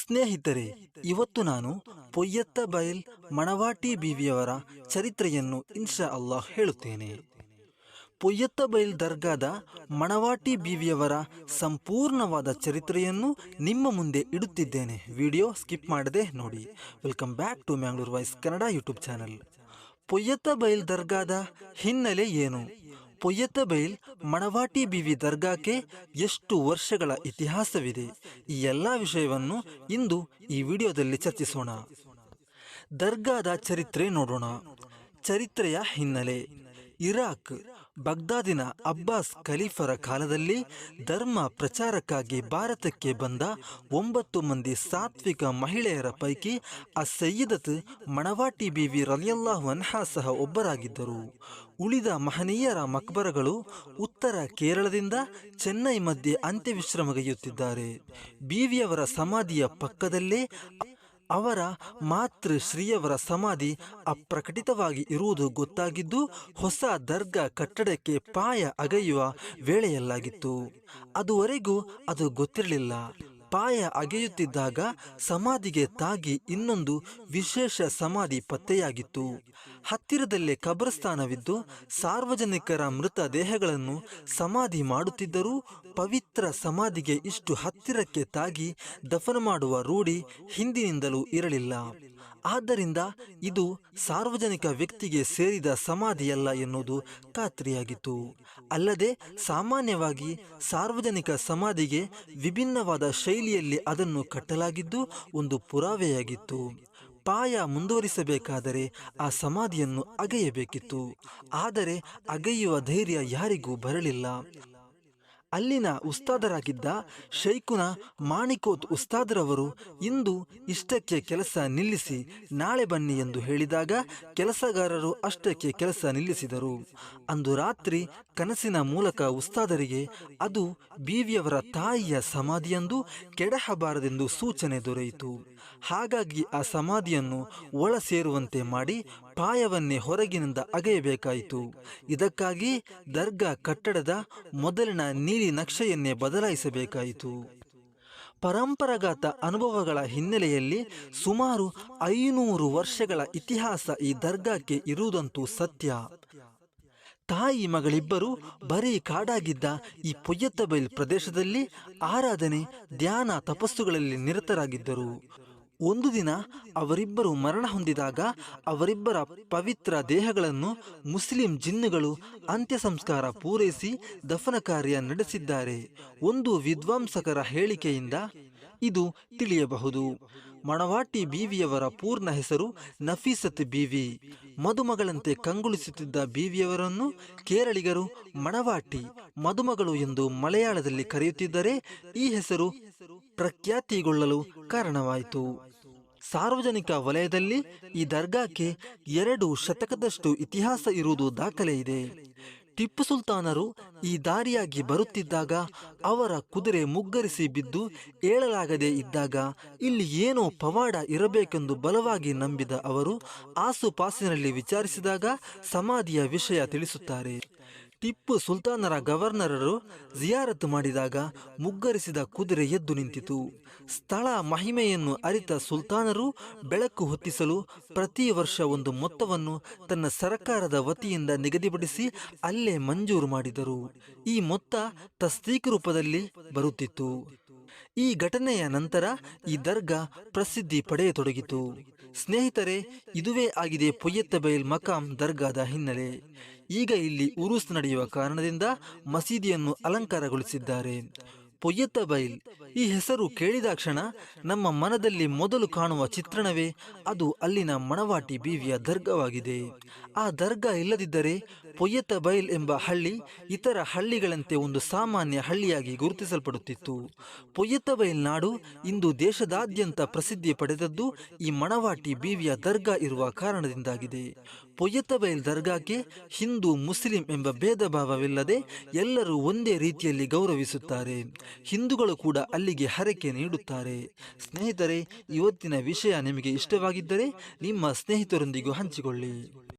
ಸ್ನೇಹಿತರೆ, ಇವತ್ತು ನಾನು ಪೊಯ್ಯತ್ತ ಬಯಲ್ ಮಣವಾಟಿ ಬೀವಿಯವರ ಚರಿತ್ರೆಯನ್ನು ಇನ್ಶಾ ಅಲ್ಲಾಹ್ ಹೇಳುತ್ತೇನೆ. ಪೊಯ್ಯತ್ತ ಬಯಲ್ ದರ್ಗಾದ ಮಣವಾಟಿ ಬೀವಿಯವರ ಸಂಪೂರ್ಣವಾದ ಚರಿತ್ರೆಯನ್ನು ನಿಮ್ಮ ಮುಂದೆ ಇಡುತ್ತಿದ್ದೇನೆ. ವಿಡಿಯೋ ಸ್ಕಿಪ್ ಮಾಡದೆ ನೋಡಿ. Welcome back to Mangalore voice Kannada YouTube channel. Poyyatha Bail ದರ್ಗಾದ ಹಿನ್ನೆಲೆ ಏನು? ಪೊಯ್ಯತ್ತ ಬೈಲ್ ಮಣವಾಟಿ ಬಿವಿ ದರ್ಗಾಕ್ಕೆ ಎಷ್ಟು ವರ್ಷಗಳ ಇತಿಹಾಸವಿದೆ? ಈ ಎಲ್ಲ ವಿಷಯವನ್ನು ಇಂದು ಈ ವಿಡಿಯೋದಲ್ಲಿ ಚರ್ಚಿಸೋಣ. ದರ್ಗಾದ ಚರಿತ್ರೆ ನೋಡೋಣ. ಚರಿತ್ರೆಯ ಹಿನ್ನೆಲೆ. ಇರಾಕ್, ಬಗ್ದಾದಿನ ಅಬ್ಬಾಸ್ ಖಲೀಫರ ಕಾಲದಲ್ಲಿ ಧರ್ಮ ಪ್ರಚಾರಕ್ಕಾಗಿ ಭಾರತಕ್ಕೆ ಬಂದ ಒಂಬತ್ತು ಮಂದಿ ಸಾತ್ವಿಕ ಮಹಿಳೆಯರ ಪೈಕಿ ಆ ಮಣವಾಟಿ ಬಿವಿ ರಲಿಯಲ್ಲಾಹು ಅನ್ಹಾ ಸಹ ಒಬ್ಬರಾಗಿದ್ದರು. ಉಳಿದ ಮಹನೀಯರ ಮಕ್ಬರಗಳು ಉತ್ತರ ಕೇರಳದಿಂದ ಚೆನ್ನೈ ಮಧ್ಯೆ ಅಂತ್ಯವಿಶ್ರಮಗೈಯುತ್ತಿದ್ದಾರೆ ಬೀವಿಯವರ ಸಮಾಧಿಯ ಪಕ್ಕದಲ್ಲೇ ಅವರ ಮಾತೃ ಶ್ರೀಯವರ ಸಮಾಧಿ ಅಪ್ರಕಟಿತವಾಗಿ ಇರುವುದು ಗೊತ್ತಾಗಿದ್ದು ಹೊಸ ದರ್ಗಾ ಕಟ್ಟಡಕ್ಕೆ ಪಾಯ ಅಗೆಯುವ ವೇಳೆಯಲ್ಲಾಗಿತ್ತು. ಅದುವರೆಗೂ ಅದು ಗೊತ್ತಿರಲಿಲ್ಲ. ಪಾಯ ಅಗೆಯುತ್ತಿದ್ದಾಗ ಸಮಾಧಿಗೆ ತಾಗಿ ಇನ್ನೊಂದು ವಿಶೇಷ ಸಮಾಧಿ ಪತ್ತೆಯಾಗಿತ್ತು. ಹತ್ತಿರದಲ್ಲೇ ಕಬ್ರಸ್ಥಾನವಿದ್ದು ಸಾರ್ವಜನಿಕರ ಮೃತ ದೇಹಗಳನ್ನು ಸಮಾಧಿ ಮಾಡುತ್ತಿದ್ದರೂ ಪವಿತ್ರ ಸಮಾಧಿಗೆ ಇಷ್ಟು ಹತ್ತಿರಕ್ಕೆ ತಾಗಿ ದಫನ ಮಾಡುವ ರೂಢಿ ಹಿಂದಿನಿಂದಲೂ ಇರಲಿಲ್ಲ. ಆದ್ದರಿಂದ ಇದು ಸಾರ್ವಜನಿಕ ವ್ಯಕ್ತಿಗೆ ಸೇರಿದ ಸಮಾಧಿಯಲ್ಲ ಎನ್ನುವುದು ಖಾತ್ರಿಯಾಗಿತ್ತು. ಅಲ್ಲದೆ ಸಾಮಾನ್ಯವಾಗಿ ಸಾರ್ವಜನಿಕ ಸಮಾಧಿಗೆ ವಿಭಿನ್ನವಾದ ಶೈಲಿಯಲ್ಲಿ ಅದನ್ನು ಕಟ್ಟಲಾಗಿದ್ದು ಒಂದು ಪುರಾವೆಯಾಗಿತ್ತು. ಪಾಯ ಮುಂದುವರಿಸಬೇಕಾದರೆ ಆ ಸಮಾಧಿಯನ್ನು ಅಗೆಯಬೇಕಿತ್ತು. ಆದರೆ ಅಗೆಯುವ ಧೈರ್ಯ ಯಾರಿಗೂ ಬರಲಿಲ್ಲ. ಅಲ್ಲಿನ ಉಸ್ತಾದರಾಗಿದ್ದ ಶೈಕುನ ಮಾಣಿಕೋತ್ ಉಸ್ತಾದರವರು ಇಂದು ಇಷ್ಟಕ್ಕೆ ಕೆಲಸ ನಿಲ್ಲಿಸಿ ನಾಳೆ ಬನ್ನಿ ಎಂದು ಹೇಳಿದಾಗ ಕೆಲಸಗಾರರು ಅಷ್ಟಕ್ಕೆ ಕೆಲಸ ನಿಲ್ಲಿಸಿದರು. ಅಂದು ರಾತ್ರಿ ಕನಸಿನ ಮೂಲಕ ಉಸ್ತಾದರಿಗೆ ಅದು ಬೀವಿಯವರ ತಾಯಿಯ ಸಮಾಧಿಯೆಂದು ಕೆಡಹಬಾರದೆಂದು ಸೂಚನೆ ದೊರೆಯಿತು. ಹಾಗಾಗಿ ಆ ಸಮಾಧಿಯನ್ನು ಒಳ ಸೇರುವಂತೆ ಮಾಡಿ ಪಾಯವನ್ನೇ ಹೊರಗಿನಿಂದ ಅಗೆಯಬೇಕಾಯಿತು. ಇದಕ್ಕಾಗಿ ದರ್ಗಾ ಕಟ್ಟಡದ ಮೊದಲಿನ ನೀಲಿ ನಕ್ಷೆಯನ್ನೇ ಬದಲಾಯಿಸಬೇಕಾಯಿತು. ಪರಂಪರಾಗತ ಅನುಭವಗಳ ಹಿನ್ನೆಲೆಯಲ್ಲಿ ಸುಮಾರು ಐನೂರು ವರ್ಷಗಳ ಇತಿಹಾಸ ಈ ದರ್ಗಾಕ್ಕೆ ಇರುವುದಂತೂ ಸತ್ಯ. ತಾಯಿ ಮಗಳಿಬ್ಬರು ಬರೀ ಕಾಡಾಗಿದ್ದ ಈ ಪೊಯ್ಯತ್ತಬೈಲ್ ಪ್ರದೇಶದಲ್ಲಿ ಆರಾಧನೆ, ಧ್ಯಾನ, ತಪಸ್ಸುಗಳಲ್ಲಿ ನಿರತರಾಗಿದ್ದರು. ಒಂದು ದಿನ ಅವರಿಬ್ಬರು ಮರಣ ಹೊಂದಿದಾಗ ಅವರಿಬ್ಬರ ಪವಿತ್ರ ದೇಹಗಳನ್ನು ಮುಸ್ಲಿಂ ಜಿನ್ನುಗಳು ಅಂತ್ಯ ಸಂಸ್ಕಾರ ಪೂರೈಸಿ ದಫನ ಕಾರ್ಯ ನಡೆಸಿದ್ದಾರೆ. ಒಂದು ವಿದ್ವಾಂಸಕರ ಹೇಳಿಕೆಯಿಂದ ಇದು ತಿಳಿಯಬಹುದು. ಮಣವಾಟಿ ಬೀವಿಯವರ ಪೂರ್ಣ ಹೆಸರು ನಫೀಸತ್ ಬೀವಿ. ಮದುಮಗಳಂತೆ ಕಂಗೊಳಿಸುತ್ತಿದ್ದ ಬೀವಿಯವರನ್ನು ಕೇರಳಿಗರು ಮಣವಾಟಿ, ಮದುಮಗಳು ಎಂದು ಮಲಯಾಳದಲ್ಲಿ ಕರೆಯುತ್ತಿದ್ದರೆ ಈ ಹೆಸರು ಪ್ರಖ್ಯಾತಿಗೊಳ್ಳಲು ಕಾರಣವಾಯಿತು. ಸಾರ್ವಜನಿಕ ವಲಯದಲ್ಲಿ ಈ ದರ್ಗಾಕ್ಕೆ ಎರಡು ಶತಕದಷ್ಟು ಇತಿಹಾಸ ಇರುವುದು ದಾಖಲೆ ಇದೆ. ಟಿಪ್ಪು ಸುಲ್ತಾನರು ಈ ದಾರಿಯಾಗಿ ಬರುತ್ತಿದ್ದಾಗ ಅವರ ಕುದುರೆ ಮುಗ್ಗರಿಸಿ ಬಿದ್ದು ಏಳಲಾಗದೆ ಇದ್ದಾಗ ಇಲ್ಲಿ ಏನೋ ಪವಾಡ ಇರಬೇಕೆಂದು ಬಲವಾಗಿ ನಂಬಿದ ಅವರು ಆಸುಪಾಸಿನಲ್ಲಿ ವಿಚಾರಿಸಿದಾಗ ಸಮಾಧಿಯ ವಿಷಯ ತಿಳಿಸುತ್ತಾರೆ. ಟಿಪ್ಪು ಸುಲ್ತಾನರ ಗವರ್ನರರು ಜಿಯಾರತ್ ಮಾಡಿದಾಗ ಮುಗ್ಗರಿಸಿದ ಕುದುರೆ ಎದ್ದು ನಿಂತಿತು. ಸ್ಥಳ ಮಹಿಮೆಯನ್ನು ಅರಿತ ಸುಲ್ತಾನರು ಬೆಳಕು ಹೊತ್ತಿಸಲು ಪ್ರತಿ ವರ್ಷ ಒಂದು ಮೊತ್ತವನ್ನು ತನ್ನ ಸರ್ಕಾರದ ವತಿಯಿಂದ ನಿಗದಿಪಡಿಸಿ ಅಲ್ಲೇ ಮಂಜೂರು ಮಾಡಿದರು. ಈ ಮೊತ್ತ ತಸ್ತೀಕ್ ರೂಪದಲ್ಲಿ ಬರುತ್ತಿತ್ತು. ಈ ಘಟನೆಯ ನಂತರ ಈ ದರ್ಗಾ ಪ್ರಸಿದ್ಧಿ ಪಡೆಯತೊಡಗಿತು. ಸ್ನೇಹಿತರೆ, ಇದುವೇ ಆಗಿದೆ ಪೊಯ್ಯತ್ತ ಬೈಲ್ ಮಕಾಂ ದರ್ಗಾದ ಹಿನ್ನೆಲೆ. ಈಗ ಇಲ್ಲಿ ಉರುಸ್ ನಡೆಯುವ ಕಾರಣದಿಂದ ಮಸೀದಿಯನ್ನು ಅಲಂಕಾರಗೊಳಿಸಿದ್ದಾರೆ. ಪೊಯ್ಯತ್ತ ಬೈಲ್ ಈ ಹೆಸರು ಕೇಳಿದಾಕ್ಷಣ ನಮ್ಮ ಮನದಲ್ಲಿ ಮೊದಲು ಕಾಣುವ ಚಿತ್ರಣವೇ ಅದು ಅಲ್ಲಿನ ಮಣವಾಟಿ ಬೀವಿಯ ದರ್ಗವಾಗಿದೆ. ಆ ದರ್ಗಾ ಇಲ್ಲದಿದ್ದರೆ ಪೊಯ್ಯತ ಬೈಲ್ ಎಂಬ ಹಳ್ಳಿ ಇತರ ಹಳ್ಳಿಗಳಂತೆ ಒಂದು ಸಾಮಾನ್ಯ ಹಳ್ಳಿಯಾಗಿ ಗುರುತಿಸಲ್ಪಡುತ್ತಿತ್ತು. ಪೊಯ್ಯತ ಬೈಲ್ ನಾಡು ಇಂದು ದೇಶದಾದ್ಯಂತ ಪ್ರಸಿದ್ಧಿ ಪಡೆದದ್ದು ಈ ಮಣವಾಟಿ ಬೀವಿಯ ದರ್ಗಾ ಇರುವ ಕಾರಣದಿಂದಾಗಿದೆ. ಪೊಯ್ಯತ ಬೈಲ್ ದರ್ಗಾಕ್ಕೆ ಹಿಂದೂ, ಮುಸ್ಲಿಂ ಎಂಬ ಭೇದ ಭಾವವಿಲ್ಲದೆ ಎಲ್ಲರೂ ಒಂದೇ ರೀತಿಯಲ್ಲಿ ಗೌರವಿಸುತ್ತಾರೆ. ಹಿಂದೂಗಳು ಕೂಡ ಅಲ್ಲಿಗೆ ಹರಕೆ ನೀಡುತ್ತಾರೆ. ಸ್ನೇಹಿತರೆ ಇವತ್ತಿನ ವಿಷಯ ನಿಮಗೆ ಇಷ್ಟವಾಗಿದ್ದರೆ ನಿಮ್ಮ ಸ್ನೇಹಿತರೊಂದಿಗೂ ಹಂಚಿಕೊಳ್ಳಿ.